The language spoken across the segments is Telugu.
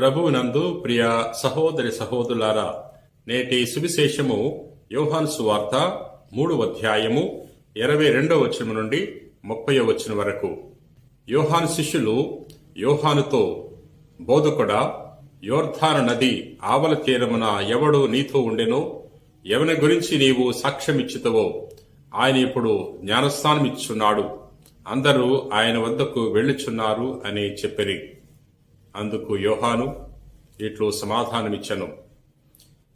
ప్రభువునందు ప్రియ సహోదరి సహోదరులారా నేటి సువిశేషము యోహాను సువార్త మూడు అధ్యాయము ఇరవై రెండవ వచనం నుండి ముప్పై వచనం వరకు. యోహాను శిష్యులు యోహానుతో బోధకుడా యోర్ధాన నది ఆవల తీరమున ఎవడు నీతో ఉండెనో ఎవని గురించి నీవు సాక్ష్యమిచ్చుతవో ఆయన ఇప్పుడు జ్ఞానస్థానమిచ్చున్నాడు. అందరూ ఆయన వద్దకు వెళ్ళుచున్నారు అని చెప్పిరి. అందుకు యోహాను ఇట్లు సమాధానమిచ్చను.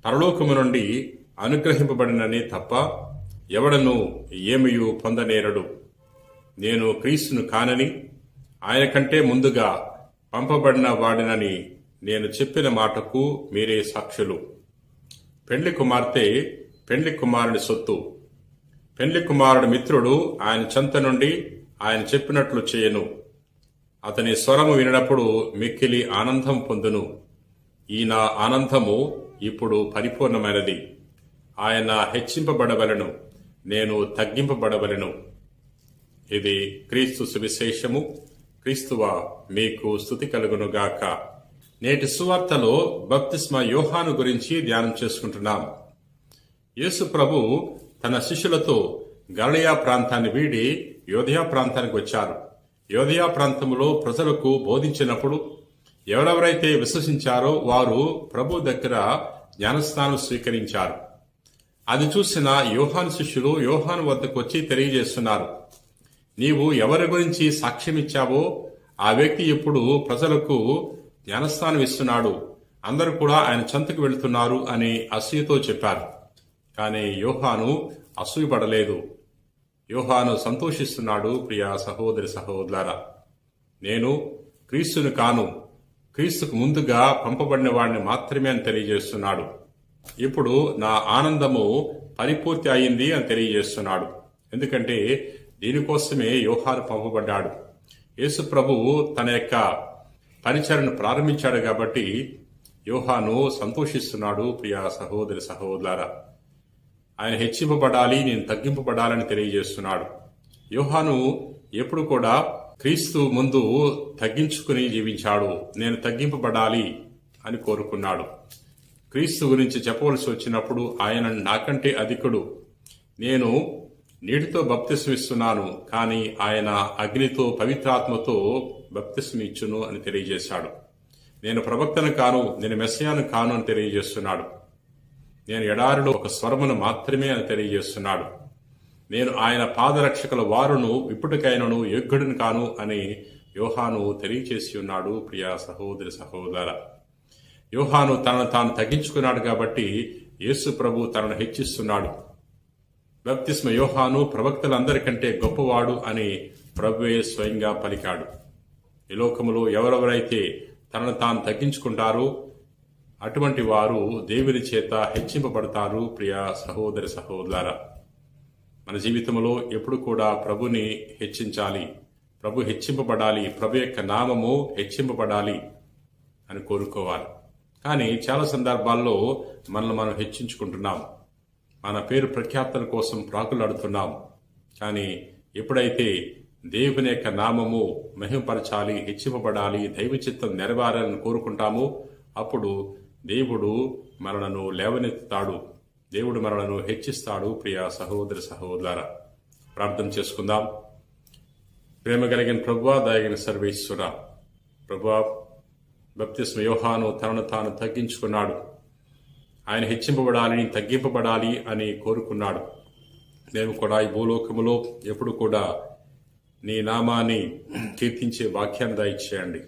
పరలోకము నుండి అనుగ్రహింపబడిననే తప్ప ఎవడను ఏమియు పొందనేరడు. నేను క్రీస్తును కానని ఆయన కంటే ముందుగా పంపబడిన వాడినని నేను చెప్పిన మాటకు మీరే సాక్షులు. పెండ్లి కుమార్తె పెండ్లి కుమారుని సొత్తు. పెండ్లి కుమారుడి మిత్రుడు ఆయన చెంత నుండి ఆయన చెప్పినట్లు చేయను. అతని స్వరము వినప్పుడు మిక్కిలి ఆనందం పొందును. ఈ నా ఆనందము ఇప్పుడు పరిపూర్ణమైనది. ఆయన హెచ్చింపబడవలను నేను తగ్గింపబడవలను. ఇది క్రీస్తు సువిశేషము. క్రీస్తువ మీకు స్థుతి కలుగునుగాక నేటి సువార్తలో బప్తిస్మ యోహాను గురించి ధ్యానం చేసుకుంటున్నాం. యేసు ప్రభు తన శిష్యులతో గలయా ప్రాంతాన్ని వీడి యోధయా ప్రాంతానికి వచ్చారు. యోధయా ప్రాంతంలో ప్రజలకు బోధించినప్పుడు ఎవరెవరైతే విశ్వసించారో వారు ప్రభు దగ్గర జ్ఞానస్నానం స్వీకరించారు. అది చూసిన యోహాను శిష్యులు యోహాను వద్దకు వచ్చి తెలియజేస్తున్నారు. నీవు ఎవరి గురించి సాక్ష్యమిచ్చావో ఆ వ్యక్తి ఇప్పుడు ప్రజలకు జ్ఞానస్థానం ఇస్తున్నాడు. అందరూ కూడా ఆయన చెంతకు వెళుతున్నారు అని అసూయతో చెప్పారు. కానీ యోహాను అసూయపడలేదు. యోహాను సంతోషిస్తున్నాడు ప్రియా సహోదరి సహోదరులారా నేను క్రీస్తుని కాను క్రీస్తుకు ముందుగా పంపబడిన వాడిని మాత్రమే అని తెలియజేస్తున్నాడు. ఇప్పుడు నా ఆనందము పరిపూర్తి అయింది అని తెలియజేస్తున్నాడు. ఎందుకంటే దీనికోసమే యోహాను పంపబడ్డాడు. యేసు ప్రభు తన యొక్క పరిచరను ప్రారంభించాడు కాబట్టి యోహాను సంతోషిస్తున్నాడు ప్రియా సహోదరి సహోదరులారా ఆయన హెచ్చింపబడాలి నేను తగ్గింపబడాలని తెలియజేస్తున్నాడు. యోహాను ఎప్పుడు కూడా క్రీస్తు ముందు తగ్గించుకుని జీవించాడు నేను తగ్గింపబడాలి అని కోరుకున్నాడు. క్రీస్తు గురించి చెప్పవలసి వచ్చినప్పుడు ఆయన నాకంటే అధికుడు. నేను నీటితో బప్తిస్మిస్తున్నాను కానీ ఆయన అగ్నితో పవిత్రాత్మతో బప్తిస్మిచ్చును అని తెలియజేశాడు. నేను ప్రవక్తను కాను నేను మెస్సయాను కాను అని తెలియజేస్తున్నాడు. నేను ఎడారిలో ఒక స్వరమును మాత్రమే అని తెలియజేస్తున్నాడు. నేను ఆయన పాదరక్షకుల వారును ఇప్పటికైనను యోగ్యుడిని కాను అని యోహాను తెలియచేసి ఉన్నాడు ప్రియా సహోదరి సహోదర. యోహాను తనను తాను తగ్గించుకున్నాడు కాబట్టి యేసు ప్రభు తనను హెచ్చిస్తున్నాడు. బప్తిస్మ యోహాను ప్రవక్తలందరికంటే గొప్పవాడు అని ప్రభువే స్వయంగా పలికాడు. ఈ లోకములో ఎవరెవరైతే తనను తాను తగ్గించుకుంటారో అటువంటి వారు దేవుని చేత హెచ్చింపబడతారు ప్రియ సహోదరి సహోదర మన జీవితంలో ఎప్పుడు కూడా ప్రభుని హెచ్చించాలి ప్రభు హెచ్చింపబడాలి ప్రభు యొక్క నామము హెచ్చింపబడాలి అని కోరుకోవాలి. కానీ చాలా సందర్భాల్లో మనల్ని మనం హెచ్చించుకుంటున్నాం. మన పేరు ప్రఖ్యాతల కోసం ప్రాకులాడుతున్నాం. కానీ ఎప్పుడైతే దేవుని యొక్క నామము మహిమపరచాలి హెచ్చింపబడాలి దైవ చిత్తం నెరవేరాలని కోరుకుంటామో అప్పుడు దేవుడు మనలను లేవనెత్తుతాడు. దేవుడు మనలను హెచ్చిస్తాడు ప్రియ సహోదరి సహోదర ప్రార్థన చేసుకుందాం. ప్రేమ కలిగిన ప్రభువా దయగిన సర్వేశ్వర. ప్రభువా బప్తిస్మ యోహాను తనను తాను తగ్గించుకున్నాడు. ఆయన హెచ్చింపబడాలని తగ్గింపబడాలి అని కోరుకున్నాడు. మేము కూడా ఈ భూలోకములో ఎప్పుడు కూడా నీ నామాన్ని కీర్తించే వాక్యాన్ని దయచేయండి.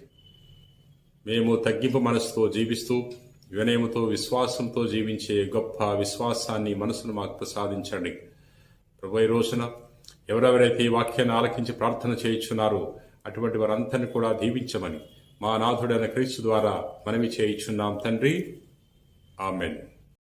మేము తగ్గింపు మనసుతో జీవిస్తూ వినయముతో విశ్వాసంతో జీవించే గొప్ప విశ్వాసాన్ని మనసును మాకు ప్రసాదించండి. ప్రభు ఈ రోజున ఎవరెవరైతే ఈ వాక్యాన్ని ఆలకించి ప్రార్థన చేయించున్నారో అటువంటి వారందరినీ కూడా దీవించమని మా నాథుడైన క్రీస్తు ద్వారా మనవి చేయించున్నాం తండ్రి. ఆమెన్.